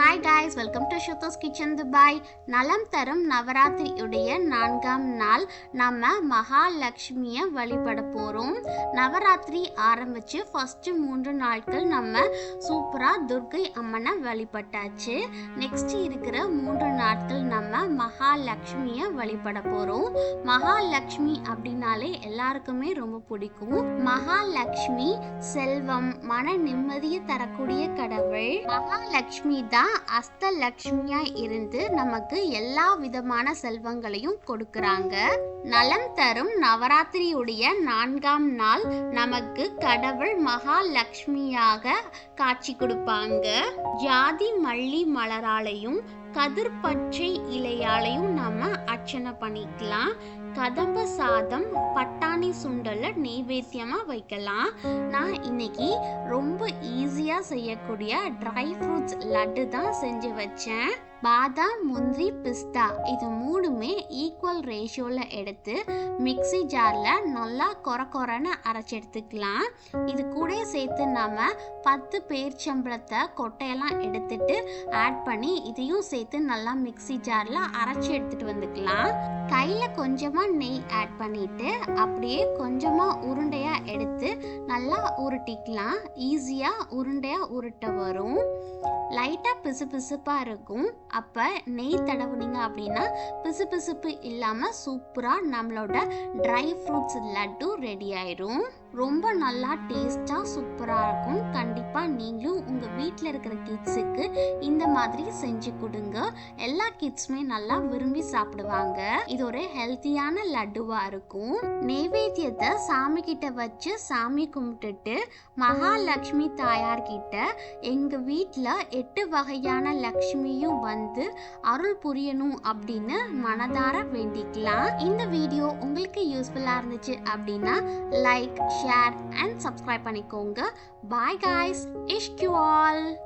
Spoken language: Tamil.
Hi guys welcome to Shuthos kitchen Dubai நலம் தரும் நவராத்திரியுடைய நான்காம் நாள் நம்ம மகாலட்சுமியை வழிபட போகிறோம் நவராத்திரி ஆரம்பித்து ஃபஸ்ட்டு மூன்று நாட்கள் நம்ம சூப்பராக துர்கை அம்மனை வழிபட்டாச்சு. நெக்ஸ்ட் இருக்கிற மூன்று நாட்கள் நம்ம மகாலட்சுமியை வழிபட போகிறோம் மகாலட்சுமி அப்படின்னாலே எல்லாருக்குமே ரொம்ப பிடிக்கும். மகாலட்சுமி செல்வம் மன நிம்மதியை தரக்கூடிய கடவுள். மகாலட்சுமி தான் அஸ்தலட்சுமியா இருந்து நமக்கு எல்லா விதமான செல்வங்களையும் கொடுக்கறாங்க. நலம் தரும் நவராத்திரியுடைய நான்காம் நாள் நமக்கு கடவுள் மகாலட்சுமியாக காட்சி கொடுப்பாங்க. ஜாதி மல்லி மலராலையும் கதிர் பச்சை இலையாலையும் நம்ம அர்ச்சனை பண்ணிக்கலாம். கதம்ப சாதம் பட்டாணி சுண்டலை நெய்வேத்தியமாக வைக்கலாம். நான் இன்னைக்கு ரொம்ப ஈஸியாக செய்யக்கூடிய ட்ரை ஃப்ரூட்ஸ் லட்டு தான் செஞ்சு வச்சேன். பாதாம் முந்திரி பிஸ்தா இது மூணுமே ஈக்குவல் ரேஷியோவில் எடுத்து மிக்ஸி ஜாரில் நல்லா கொர கொரன்னு அரைச்சி எடுத்துக்கலாம். இது கூட சேர்த்து நம்ம பத்து பேர்ச்சம்பளத்தை கொட்டையெல்லாம் எடுத்துட்டு ஆட் பண்ணி இதையும் சேர்த்து நல்லா மிக்ஸி ஜாரில் அரைச்சி எடுத்துகிட்டு வந்துக்கலாம். கையில் கொஞ்சமாக நெய் ஆட் பண்ணிவிட்டு அப்படியே கொஞ்சமாக உருண்டையாக எடுத்து நல்லா உருட்டிக்கலாம். ஈஸியாக உருண்டையாக உருட்ட வரும். லைட்டாக பிசு பிசுப்பாக இருக்கும். அப்போ நெய் தடவுனீங்க அப்படின்னா பிசு பிசுப்பு இல்லாமல் சூப்பராக நம்மளோட ட்ரை ஃப்ரூட்ஸ் லட்டு ரெடி ஆயிரும். ரொம்ப நல்லா டேஸ்ட்டாக சூப்பராக இருக்கும். கண்டிப்பாக நீங்களும் உங்கள் வீட்டில் இருக்கிற கிட்ஸுக்கு இந்த மாதிரி செஞ்சு கொடுங்க. எல்லா கிட்ஸுமே நல்லா விரும்பி சாப்பிடுவாங்க. இது ஒரு ஹெல்த்தியான லட்டுவாக இருக்கும். நெய்வேத்தியத்தை சாமி கிட்ட வச்சு சாமி கும்பிட்டுட்டு மகாலட்சுமி தாயார்கிட்ட எங்கள் வீட்டில் எட்டு வகையான லக்ஷ்மியும் வந்து அருள் புரியணும் அப்படின்னு மனதார வேண்டிக்கலாம். இந்த வீடியோ உங்களுக்கு யூஸ்ஃபுல்லாக இருந்துச்சு அப்படின்னா லைக் ஷேர் அண்ட் சப்ஸ்கிரைப் பண்ணிக்கோங்க. Bye guys இஷ்கியூ all